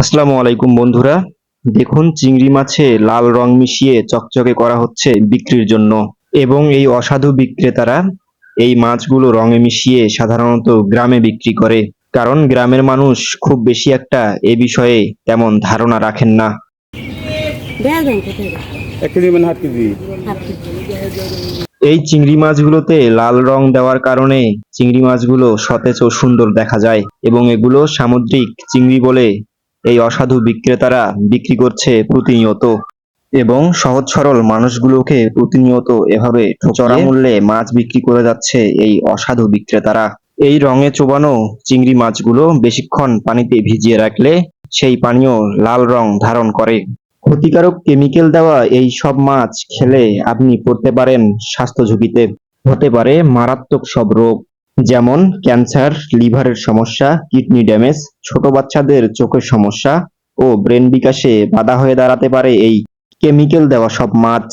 আসসালামু আলাইকুম বন্ধুরা। দেখুন চিংড়ি মাছে লাল রং মিশিয়ে চকচকে করা হচ্ছে বিক্রির জন্য এবং এই অসাধু বিক্রেতারা এই মাছগুলো রঙে মিশিয়ে সাধারণত গ্রামে বিক্রি করে। কারণ গ্রামের মানুষ খুব বেশি একটা এ বিষয়ে তেমন ধারণা রাখেন না। মানে এই চিংড়ি মাছগুলোতে লাল রং দেওয়ার কারণে চিংড়ি মাছগুলো সতেজ ও সুন্দর দেখা যায় এবং এগুলো সামুদ্রিক চিংড়ি বলে এই অসাধু বিক্রেতারা বিক্রি করছে প্রতিনিয়ত এবং সহজ সরল মানুষগুলোকে প্রতিনিয়ত এভাবে চড়া মূল্যে মাছ বিক্রি করে যাচ্ছে এই অসাধু বিক্রেতারা। এই রঙে চোবানো চিংড়ি মাছগুলো বেশিক্ষণ পানিতে ভিজিয়ে রাখলে সেই পানীয় লাল রং ধারণ করে। ক্ষতিকারক কেমিক্যাল দেওয়া এই সব মাছ খেলে আপনি পড়তে পারেন স্বাস্থ্য ঝুঁকিতে। হতে পারে মারাত্মক সব রোগ। যেমন ক্যান্সার, লিভারের সমস্যা, কিডনি ড্যামেজ, ছোট বাচ্চাদের চোখের সমস্যা ও ব্রেন বিকাশে বাধা হয়ে দাঁড়াতে পারে এই কেমিক্যাল দেওয়া সব মাছ।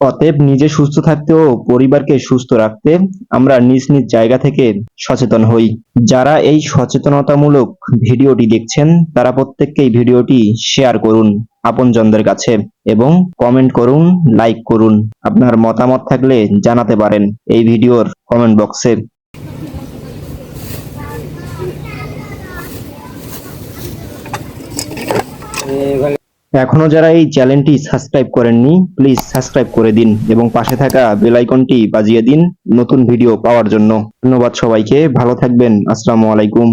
অতএব নিজে সুস্থ থাকতে ও পরিবারকে সুস্থ রাখতে আমরা নিজ নিজ জায়গা থেকে সচেতন হই। যারা এই সচেতনতামূলক ভিডিওটি দেখছেন, তারা প্রত্যেককেই ভিডিওটি শেয়ার করুন আপনজনদের কাছে এবং কমেন্ট করুন, লাইক করুন। আপনার মতামত থাকলে জানাতে পারেন এই ভিডিওর কমেন্ট বক্সে। এখনও যারা এই চ্যানেলটি সাবস্ক্রাইব করেননি প্লিজ সাবস্ক্রাইব করে দিন এবং পাশে থাকা বেল আইকনটি বাজিয়ে দিন নতুন ভিডিও পাওয়ার জন্য। ধন্যবাদ সবাইকে, ভালো থাকবেন, আসসালামু আলাইকুম।